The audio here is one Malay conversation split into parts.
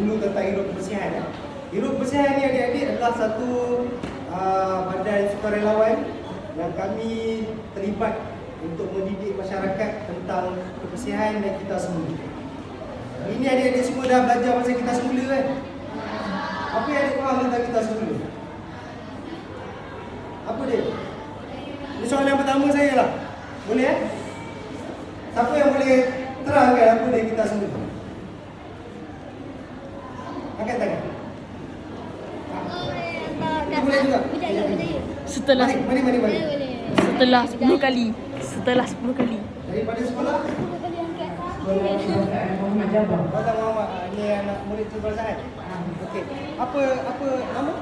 dulu tentang hero kebersihan ya. Hero kebersihan ni adik-adik adalah satu ah, badan sukarelawan yang kami terlibat untuk mendidik masyarakat tentang kebersihan dan kita semula. Ini adik-adik semua dah belajar masa kita semula kan? Apa yang adik faham tentang kita semula? Apa dia? Ini soalan yang pertama saya lah. Boleh eh? Siapa yang boleh terangkan apa dia kita semula? Angkat tangan. Boleh juga. Setelah Mari, mari, mari. mari. setelah 10 kali. Setelah 10 kali. Daripada sekolah, Muhammad Jabbar. Kata Muhammad, ah, ini anak murid tu Barzan. Okey. Apa apa nama?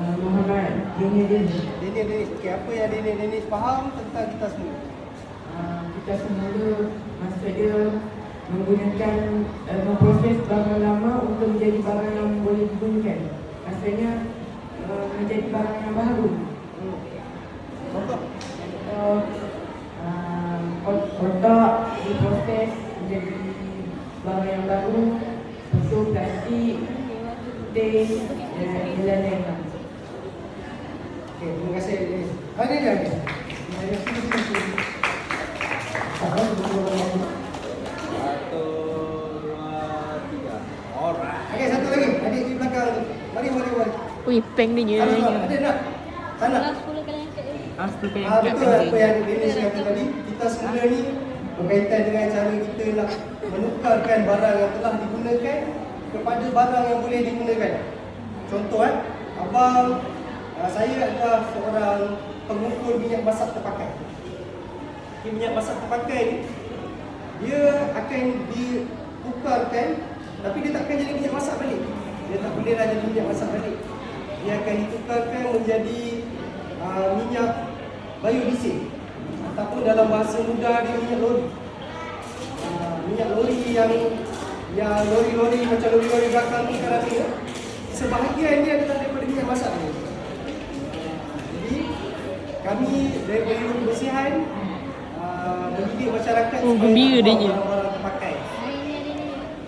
Uh, Muhammad Dini Dini. Daniel Dennis. Okey, apa yang Daniel Dennis faham tentang kita semua? Uh, kita semula masa dia menggunakan uh, memproses barang lama untuk menjadi barang yang boleh digunakan. Maksudnya uh, menjadi barang yang baru. Contoh uh, ot- otak diproses menjadi barang yang baru, susu plastik, teh dan lain-lain. Okey, terima kasih Dennis. Ah, ini dia. dia. Ini dia. Sini, sini, sini. Ah, betul, betul, betul. Satu, dua, tiga. Alright. Okey, satu lagi. Adik di belakang tu. Mari, mari, mari. Ui, peng dia Sana, nyanyi. Ada nak? Ah, seperti Ah, betul apa yang Dennis kata tadi. Kita semula ni berkaitan dengan cara kita nak menukarkan barang yang telah digunakan kepada barang yang boleh digunakan. Contoh eh, abang ah, saya adalah seorang pengukur minyak masak terpakai. Okay, minyak masak terpakai ni dia akan ditukarkan tapi dia takkan jadi minyak masak balik. Dia tak boleh dah jadi minyak masak balik. Dia akan ditukarkan menjadi uh, minyak biodiesel ataupun dalam bahasa mudah dia minyak lori. Uh, minyak lori yang yang lori-lori macam lori-lori belakang ni ya. Sebahagian dia adalah daripada minyak masak ni. Jadi kami daripada Ibu Kebersihan uh, mendidik masyarakat Oh, supaya gembira tak dia buang je. barang-barang terpakai.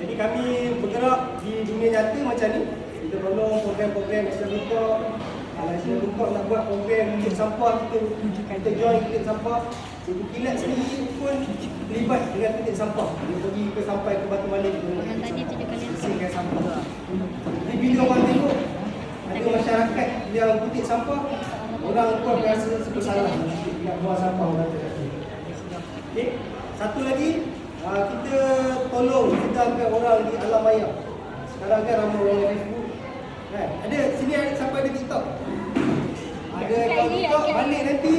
Jadi kami bergerak di dunia nyata macam ni. Kita tolong program-program National Buka. Kalau National Buka nak buat program untuk sampah kita kita join unit sampah. Cikgu kilat sendiri pun terlibat dengan unit sampah. Dia pergi ke sampai ke Batu Malik Yang tadi yang bersihkan sampah. Jadi bila orang tengok ada masyarakat yang kutip sampah, orang pun rasa bersalah nak buang sampah orang tu. Okey. Satu lagi uh, kita tolong sedangkan orang di alam maya. Sekarang kan ramai orang yang. Kan? Ada sini ada siapa ada TikTok? Ada kalau TikTok balik nanti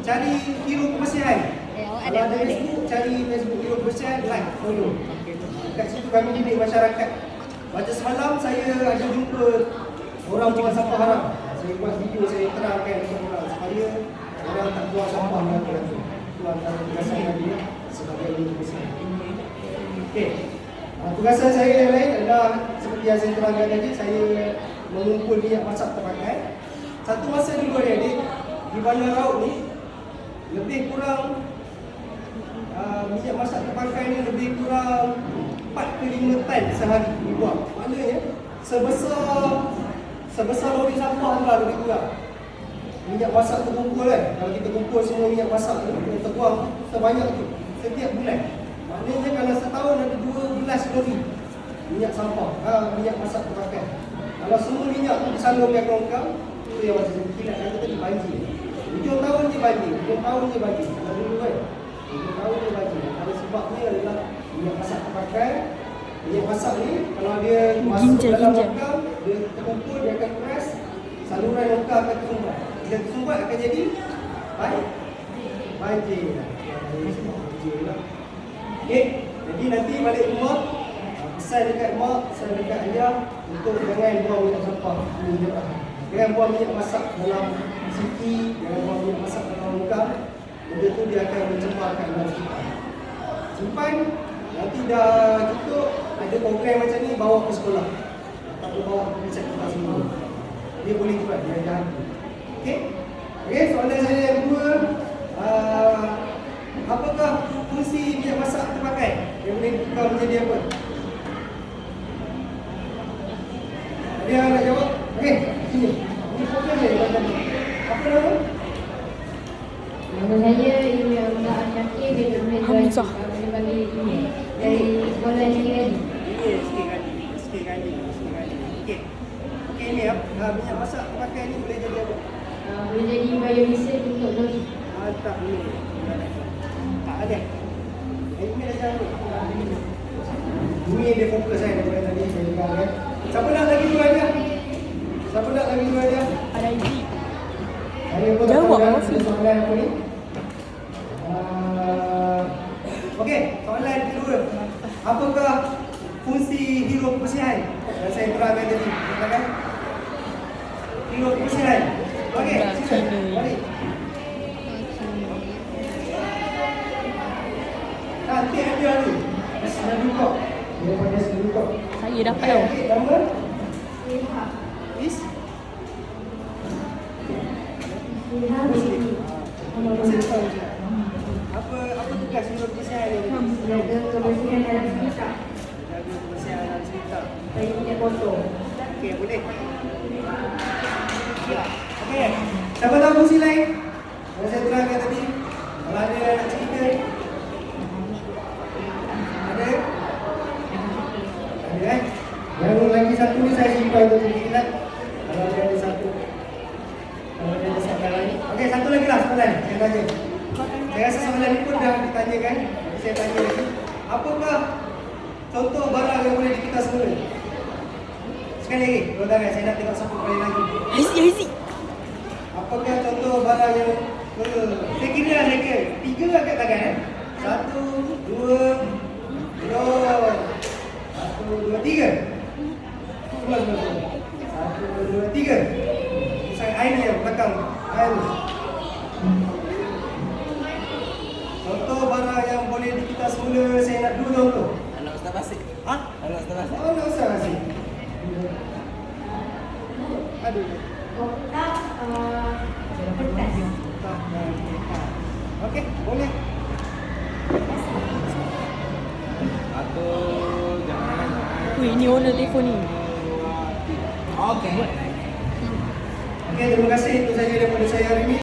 cari hero kebersihan. Ya, Kalau ada ada. Facebook cari Facebook hero kebersihan like follow. Kat situ kami didik masyarakat. Macam semalam saya ada jumpa orang buang sampah haram. Saya buat video saya terangkan kepada orang supaya orang tak buang sampah dalam tu. Itu antara tugasan kami ya, sebagai hero kebersihan. Okey. Uh, tugasan saya yang lain adalah seperti yang saya terangkan tadi, saya mengumpul minyak masak terpakai. Satu masa dulu adik-adik, di bandar laut ni, lebih kurang uh, minyak masak terpakai ni lebih kurang 4 ke 5 tan sehari dibuang. Maknanya sebesar sebesar lori sampah tu lah lebih kurang. Minyak masak terkumpul kan. Kalau kita kumpul semua minyak masak tu, kita terbuang sebanyak tu setiap bulan. Maknanya kalau setahun ada 12 lori minyak sampah, uh, minyak masak terpakai. Kalau semua minyak tu disalurkan ke longkang, itu yang macam saya kilat kata tadi banjir. Hujung tahun je banjir, hujung tahun je banjir. Kalau dulu kan, hujung tahun je banjir. Kalau sebabnya adalah minyak masak terpakai, minyak masak ni kalau dia masuk Ginjal, dalam longkang, dia terkumpul, dia akan keras, saluran longkang akan tersumbat. Bila tersumbat akan jadi baik. Banjir. Banjir lah. Okey, jadi nanti balik rumah pesan dekat mak, pesan dekat ayah untuk jangan buang minyak sampah. Jangan buang minyak masak dalam siki, jangan buang minyak masak dalam muka. Benda tu dia akan mencemarkan dalam kita. Simpan, nanti dah tutup, ada program macam ni bawa ke sekolah. Tak perlu bawa ke pusat kita sendiri. Dia boleh buat, dia ada hati. Okey? Okey, soalan saya yang kedua. Uh, apakah fungsi minyak masak terpakai? Yang boleh ditukar menjadi apa? Ada yang nak jawab? Okey, sini. Ini dia. yang. Apa nama? Nama saya Ibu Abdullah Syakir bin Ahmed Hamzah. Bali ini dari sekolah Negeri. Ini sikit kali. Sikit kali. Sikit kali. Okey. Okey, ni ah, minyak masak terpakai ni boleh jadi apa? Uh, boleh jadi biodiesel untuk lori. Ah, tak boleh. Tak ada. Ini dah jauh. Ini dia fokus saya daripada tadi saya dengar kan. Siapa nak lagi dua dia? Siapa nak lagi dua dia? Ada pun Jawab, Afi. ada soalan apa ni. Uh, Okey, soalan kedua. Apakah fungsi hero kebersihan saya terangkan tadi? Silakan. Hero kebersihan. Apa apa tugas hero kebersihan ni? Jaga kebersihan dalam sekitar. Jaga kebersihan dalam sekitar. Saya tidak kotor. Okey, boleh. Ya. Okey. Siapa tahu fungsi lain? Yang saya terangkan tadi. Kalau ada yang nak cerita. Ada? Ada eh? Yang lagi satu ni saya simpan untuk cerita. Kalau ada ada satu. Kalau ada ada soalan lagi. Okey, satu lagi lah soalan. Saya tanya. Saya rasa soalan ni pun dah ditanyakan. Saya tanya lagi. Apakah contoh barang yang boleh dikita semula? Sekali lagi, dua tangan. Saya nak tengok satu kali lagi. Izi, Izi. Apakah contoh barang yang uh, saya kira lah, saya kira. Tiga angkat tangan eh. Satu, dua, tiga. Satu, dua, tiga. Satu, dua, tiga. Saya air ni yang belakang. Contoh barang yang boleh dikita semula, saya nak dua contoh. Anak Ustaz Basik. Ha? Anak Ustaz Basik. Oh, tak usah kasih. Aduh. Kotak uh, kertas. Okey, boleh. Satu, jangan. Weh, ni owner telefon ni. Okey. Okey, terima kasih itu saja daripada saya hari ini.